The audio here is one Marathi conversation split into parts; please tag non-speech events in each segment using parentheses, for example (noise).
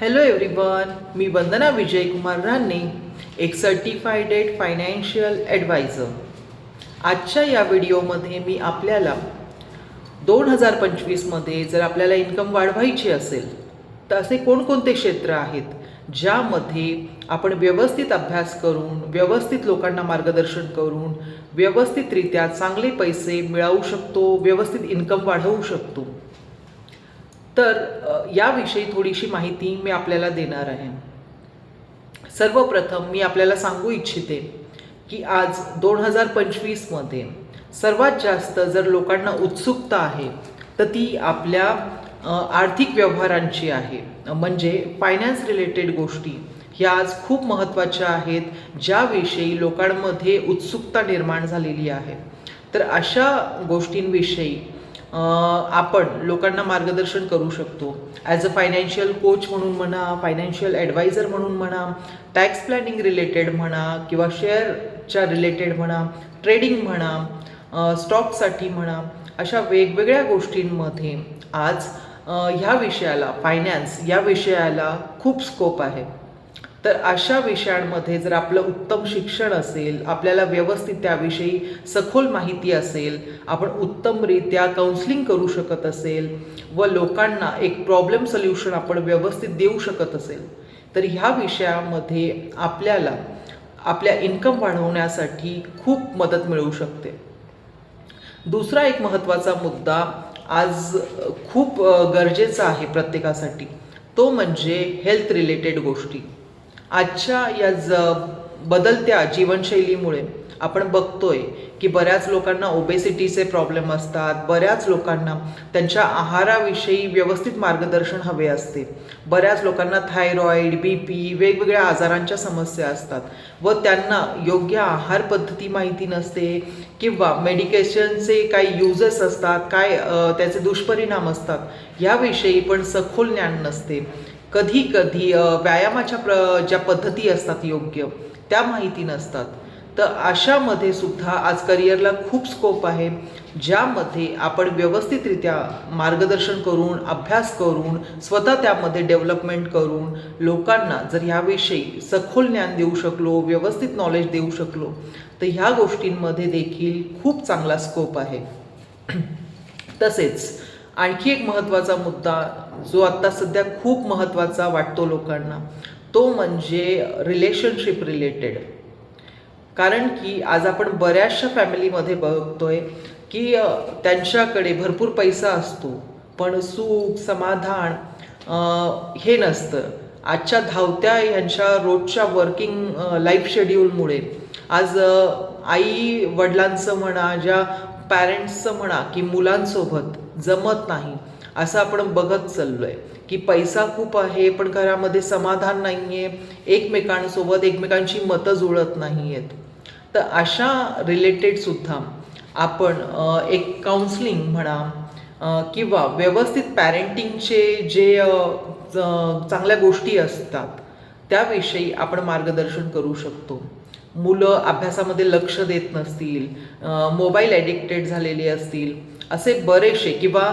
हॅलो एव्हरीवन मी वंदना विजय कुमार राणे एक सर्टिफायडेड फायनान्शियल ॲडवायझर आजच्या या व्हिडिओमध्ये मी आपल्याला दोन हजार पंचवीसमध्ये जर आपल्याला इन्कम वाढवायची असेल तर असे कोणकोणते क्षेत्र आहेत ज्यामध्ये आपण व्यवस्थित अभ्यास करून व्यवस्थित लोकांना मार्गदर्शन करून व्यवस्थितरित्या चांगले पैसे मिळवू शकतो व्यवस्थित इन्कम वाढवू शकतो? तर याविषयी थोडीशी माहिती मी आपल्याला देणार आहे. सर्वप्रथम मी आपल्याला सांगू इच्छिते की आज दोन हजार पंचवीसमध्ये सर्वात जास्त जर लोकांना उत्सुकता आहे तर ती आपल्या आर्थिक व्यवहारांची आहे. म्हणजे फायनान्स रिलेटेड गोष्टी ह्या आज खूप महत्त्वाच्या आहेत ज्याविषयी लोकांमध्ये उत्सुकता निर्माण झालेली आहे. तर अशा गोष्टींविषयी आपण लोकांना मार्गदर्शन करू शकतो. ॲज अ फायनान्शियल कोच म्हणून म्हणा फायनान्शियल ॲडवायझर म्हणून म्हणा टॅक्स प्लॅनिंग रिलेटेड म्हणा किंवा शेअरच्या रिलेटेड म्हणा ट्रेडिंग म्हणा स्टॉकसाठी म्हणा अशा वेगवेगळ्या गोष्टींमध्ये आज ह्या विषयाला फायनान्स या विषयाला खूप स्कोप आहे. तर अशा विषयांमध्ये जर आपलं उत्तम शिक्षण असेल आपल्याला व्यवस्थित त्याविषयी सखोल माहिती असेल आपण उत्तमरित्या काउन्सिलिंग करू शकत असेल व लोकांना एक प्रॉब्लेम सोल्युशन आपण व्यवस्थित देऊ शकत असेल तर ह्या विषयामध्ये आपल्याला आपल्या इन्कम वाढवण्यासाठी खूप मदत मिळू शकते. दुसरा एक महत्त्वाचा मुद्दा आज खूप गरजेचा आहे प्रत्येकासाठी तो म्हणजे हेल्थ रिलेटेड गोष्टी. आजच्या या ज बदलत्या जीवनशैलीमुळे आपण बघतोय की बऱ्याच लोकांना ओबेसिटीचे प्रॉब्लेम असतात बऱ्याच लोकांना त्यांच्या आहाराविषयी व्यवस्थित मार्गदर्शन हवे असते. बऱ्याच लोकांना थायरॉईड बी पी वेगवेगळ्या आजारांच्या समस्या असतात व त्यांना योग्य आहार पद्धती माहिती नसते किंवा मेडिकेशनचे काही युजेस असतात काय त्याचे दुष्परिणाम असतात याविषयी पण सखोल ज्ञान नसते. कधी कधी व्यायामाच्या प्र ज्या पद्धती असतात योग्य त्या माहिती नसतात. तर अशामध्ये सुद्धा आज करिअरला खूप स्कोप आहे ज्यामध्ये आपण व्यवस्थितरित्या मार्गदर्शन करून अभ्यास करून स्वतः त्यामध्ये डेव्हलपमेंट करून लोकांना जर ह्याविषयी सखोल ज्ञान देऊ शकलो व्यवस्थित नॉलेज देऊ शकलो तर ह्या गोष्टींमध्ये देखील खूप चांगला स्कोप आहे. (clears throat) तसेच आणखी एक महत्त्वाचा मुद्दा जो आत्ता सध्या खूप महत्त्वाचा वाटतो लोकांना तो म्हणजे रिलेशनशिप रिलेटेड कारण की आज आपण बऱ्याचशा फॅमिलीमध्ये बघतोय की त्यांच्याकडे भरपूर पैसा असतो पण सुख समाधान हे नसतं. आजच्या धावत्या ह्यांच्या रोजच्या वर्किंग लाईफ शेड्यूलमुळे आज आई वडिलांचं म्हणा ज्या पॅरेंट्सचं म्हणा की मुलांसोबत जमत नाही असं आपण बघत चाललो आहे की पैसा खूप आहे पण घरामध्ये समाधान नाही आहे एकमेकांसोबत एकमेकांची मतं जुळत नाही आहेत तर अशा रिलेटेड सुद्धा आपण एक काउन्सलिंग म्हणा किंवा व्यवस्थित पॅरेंटिंगचे जे चांगल्या गोष्टी असतात त्याविषयी आपण मार्गदर्शन करू शकतो. मुलं अभ्यासामध्ये लक्ष देत नसतील मोबाईल ॲडिक्टेड झालेली असतील असे बरेचसे किंवा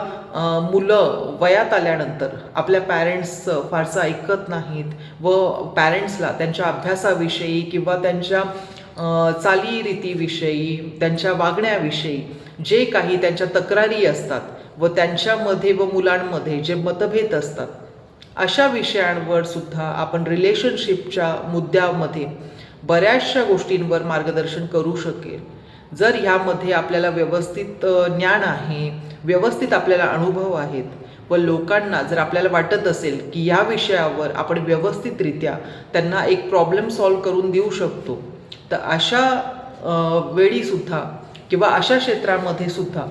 मुलं वयात आल्यानंतर आपल्या पॅरेंट्सचं फारसं ऐकत नाहीत व पॅरेंट्सला त्यांच्या अभ्यासाविषयी किंवा त्यांच्या चालीरीतीविषयी त्यांच्या वागण्याविषयी जे काही त्यांच्या तक्रारी असतात व त्यांच्यामध्ये व मुलांमध्ये जे मतभेद असतात अशा विषयांवर सुद्धा आपण रिलेशनशिपच्या मुद्द्यामध्ये बऱ्याचशा गोष्टींवर मार्गदर्शन करू शकेल. जर ह्यामध्ये आपल्याला व्यवस्थित ज्ञान आहे व्यवस्थित आपल्याला अनुभव आहेत व लोकांना जर आपल्याला वाटत असेल की या विषयावर आपण व्यवस्थितरित्या त्यांना एक प्रॉब्लेम सॉल्व करून देऊ शकतो तर अशा वेळीसुद्धा किंवा अशा क्षेत्रामध्ये सुद्धा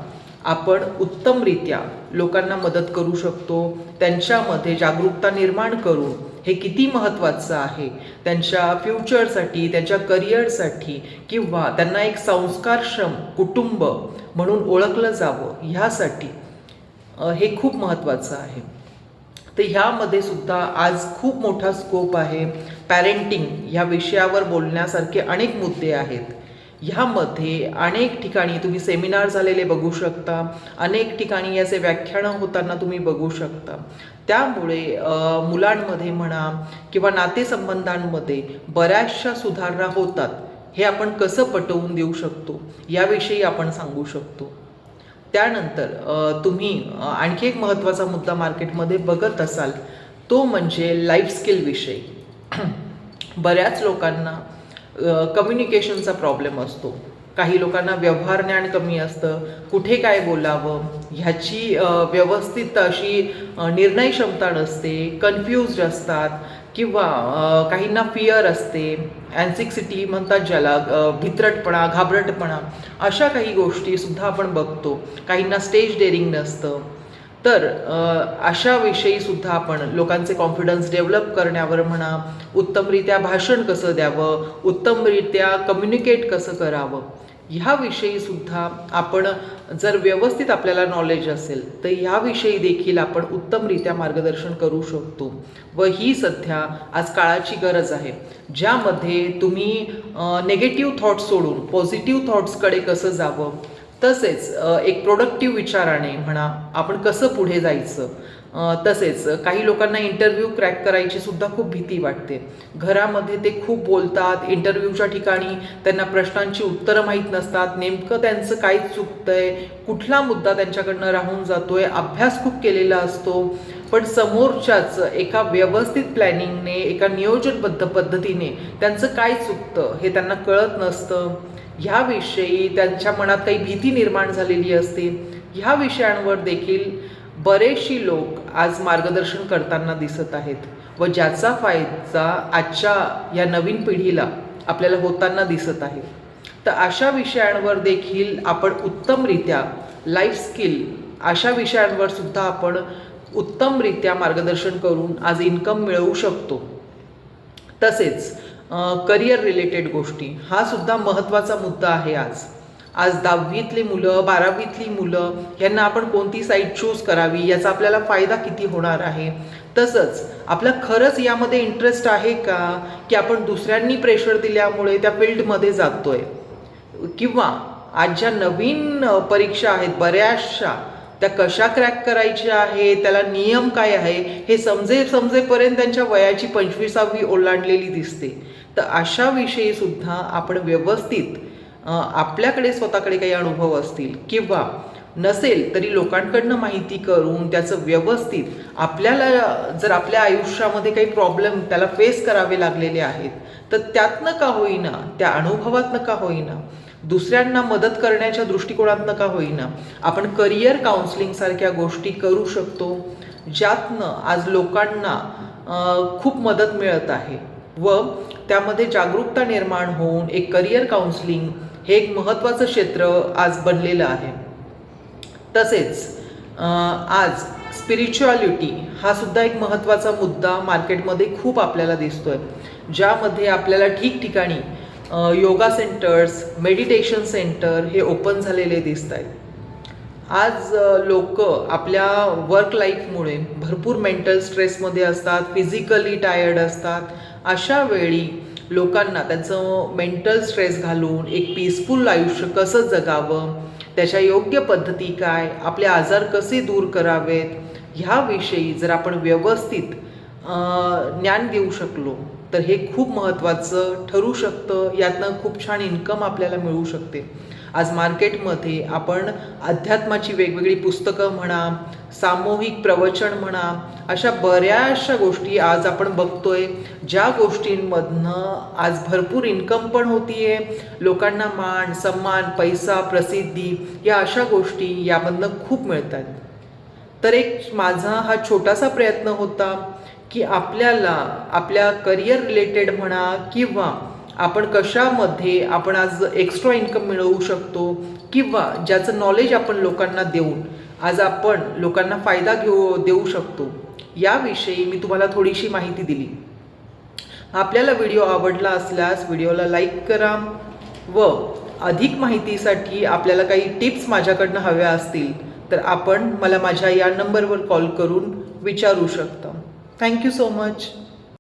आपण उत्तमरित्या लोकांना मदत करू शकतो त्यांच्यामध्ये जागरूकता निर्माण करून हे किती महत्त्वाचं आहे? त्यांच्या फ्युचरसाठी त्यांच्या करिअरसाठी किंवा त्यांना एक संस्कारक्षम कुटुंब म्हणून ओळखलं जावं ह्यासाठी हे खूप महत्त्वाचं आहे. तर ह्यामध्ये सुद्धा आज खूप मोठा स्कोप आहे. पॅरेंटिंग ह्या विषयावर बोलण्यासारखे अनेक मुद्दे आहेत. ह्यामध्ये अनेक ठिकाणी तुम्ही सेमिनार झालेले बघू शकता. अनेक ठिकाणी याचे व्याख्यानं होताना तुम्ही बघू शकता. त्यामुळे मुलांमध्ये म्हणा किंवा नातेसंबंधांमध्ये बऱ्याचशा सुधारणा होतात. हे आपण कसं पटवून देऊ शकतो? याविषयी आपण सांगू शकतो. त्यानंतर तुम्ही आणखी एक महत्त्वाचा मुद्दा मार्केटमध्ये बघत असाल. तो म्हणजे लाईफ स्किल विषयी. (clears throat) बऱ्याच लोकांना कम्युनिकेशनचा प्रॉब्लेम असतो. काही लोकांना व्यवहार ज्ञान कमी असतं. कुठे काय बोलावं? ह्याची व्यवस्थित अशी निर्णय क्षमता नसते. कन्फ्यूज असतात. किंवा काहींना फिअर असते. अँसिक्सिटी म्हणतात ज्याला भित्रटपणा घाबरटपणा अशा काही गोष्टीसुद्धा आपण बघतो. काहींना स्टेज डेअरिंग नसतं. तर अशाविषयी सुद्धा आपण लोकांचे कॉन्फिडन्स डेव्हलप करण्यावर म्हणा उत्तमरित्या भाषण कसं द्यावं उत्तमरित्या कम्युनिकेट कसं करावं ह्याविषयी सुद्धा आपण जर व्यवस्थित आपल्याला नॉलेज असेल तर ह्याविषयी देखील आपण उत्तमरित्या मार्गदर्शन करू शकतो. व ही सध्या आज काळाची गरज आहे ज्यामध्ये तुम्ही नेगेटिव्ह थॉट्स सोडून पॉझिटिव्ह थॉट्सकडे कसं जावं तसेच एक प्रोडक्टिव्ह विचाराने म्हणा आपण कसं पुढे जायचं तसेच काही लोकांना इंटरव्ह्यू क्रॅक करायची सुद्धा खूप भीती वाटते. घरामध्ये ते खूप बोलतात इंटरव्ह्यूच्या ठिकाणी त्यांना प्रश्नांची उत्तरं माहीत नसतात नेमकं त्यांचं काय चुकतंय कुठला मुद्दा त्यांच्याकडनं राहून जातोय अभ्यास खूप केलेला असतो. पण समोरच्याच एका व्यवस्थित प्लॅनिंगने एका नियोजनबद्ध पद्धतीने त्यांचं काय चुकतं हे त्यांना कळत नसतं. ह्याविषयी त्यांच्या मनात काही भीती निर्माण झालेली असते. ह्या विषयांवर देखील बरेचशी लोक आज मार्गदर्शन करताना दिसत आहेत व ज्याचा फायदा आजच्या या नवीन पिढीला आपल्याला होताना दिसत आहे. तर अशा विषयांवर देखील आपण उत्तमरित्या लाईफ स्किल अशा विषयांवर सुद्धा आपण उत्तमरित्या मार्गदर्शन करून आज इन्कम मिळवू शकतो. तसेच करिअर रिलेटेड गोष्टी. हा सुद्धा महत्त्वाचा मुद्दा आहे आज. आज दहावीतली मुलं बारावीतली मुलं यांना आपण कोणती साईट चूज करावी याचा आपल्याला फायदा किती होणार आहे? तसंच आपला खरंच यामध्ये इंटरेस्ट आहे का? की आपण दुसऱ्यांनी प्रेशर दिल्यामुळे त्या फील्डमध्ये जातोय. किंवा आज ज्या नवीन परीक्षा आहेत बऱ्याचशा त्या कशा क्रॅक करायच्या आहे त्याला नियम काय आहे हे समजे समजेपर्यंत त्यांच्या वयाची पंचवीसावी ओलांडलेली दिसते. तर अशाविषयी सुद्धा आपण व्यवस्थित आपल्याकडे स्वतःकडे काही अनुभव असतील किंवा नसेल तरी लोकांकडनं माहिती करून त्याचं व्यवस्थित आपल्याला जर आपल्या आयुष्यामध्ये काही प्रॉब्लेम त्याला फेस करावे लागलेले आहेत तर त्यातनं का होईना त्या अनुभवातनं का होईना दुसऱ्यांना मदत करण्याच्या दृष्टिकोनातनं का होईना आपण करिअर काउन्सिलिंगसारख्या गोष्टी करू शकतो ज्यातनं आज लोकांना खूप मदत मिळत आहे. व त्यामध्ये जागरूकता निर्माण होऊन एक करिअर काउन्सिलिंग हे एक महत्त्वाचं क्षेत्र आज बनलेलं आहे. तसेच आज स्पिरिच्युअलिटी हा सुद्धा एक महत्त्वाचा मुद्दा मार्केटमध्ये खूप आपल्याला दिसतोय. ज्यामध्ये आपल्याला ठिकठिकाणी योगा सेंटर्स मेडिटेशन सेंटर हे ओपन झालेले दिसत आहेत. आज लोक आपल्या वर्क लाईफमुळे भरपूर मेंटल स्ट्रेसमध्ये असतात फिजिकली टायर्ड असतात अशा वेळी लोकांना त्यांचं मेंटल स्ट्रेस घालून एक पीसफुल आयुष्य कसं जगावं? त्याच्या योग्य पद्धती काय? आपले आजार कसे दूर करावेत? ह्याविषयी जर आपण व्यवस्थित ज्ञान देऊ शकलो तर हे खूप महत्त्वाचं ठरू शकतं. यातनं खूप छान इन्कम आपल्याला मिळू शकते. आज मार्केटमध्ये आपण अध्यात्माची वेगवेगळी पुस्तकं म्हणा सामूहिक प्रवचन म्हणा अशा बऱ्याचशा गोष्टी आज आपण बघतोय. ज्या गोष्टींमधनं आज भरपूर इन्कम पण होतीये. लोकांना मान सन्मान पैसा प्रसिद्धी या अशा गोष्टी यामधनं खूप मिळतात. तर एक माझा हा छोटासा प्रयत्न होता. की आपल्याला आपल्या करिअर रिलेटेड म्हणा किंवा आपण कशामध्ये आपण आज एक्स्ट्रा इन्कम मिळवू शकतो किंवा ज्याचं नॉलेज आपण लोकांना देऊन आज आपण लोकांना फायदा घेऊ देऊ शकतो याविषयी मी तुम्हाला थोडीशी माहिती दिली. आपल्याला व्हिडिओ आवडला असल्यास व्हिडिओला लाईक करा व अधिक माहितीसाठी आपल्याला काही टिप्स माझ्याकडनं हव्या असतील तर आपण मला माझ्या या नंबरवर कॉल करून विचारू शकता. Thank you so much.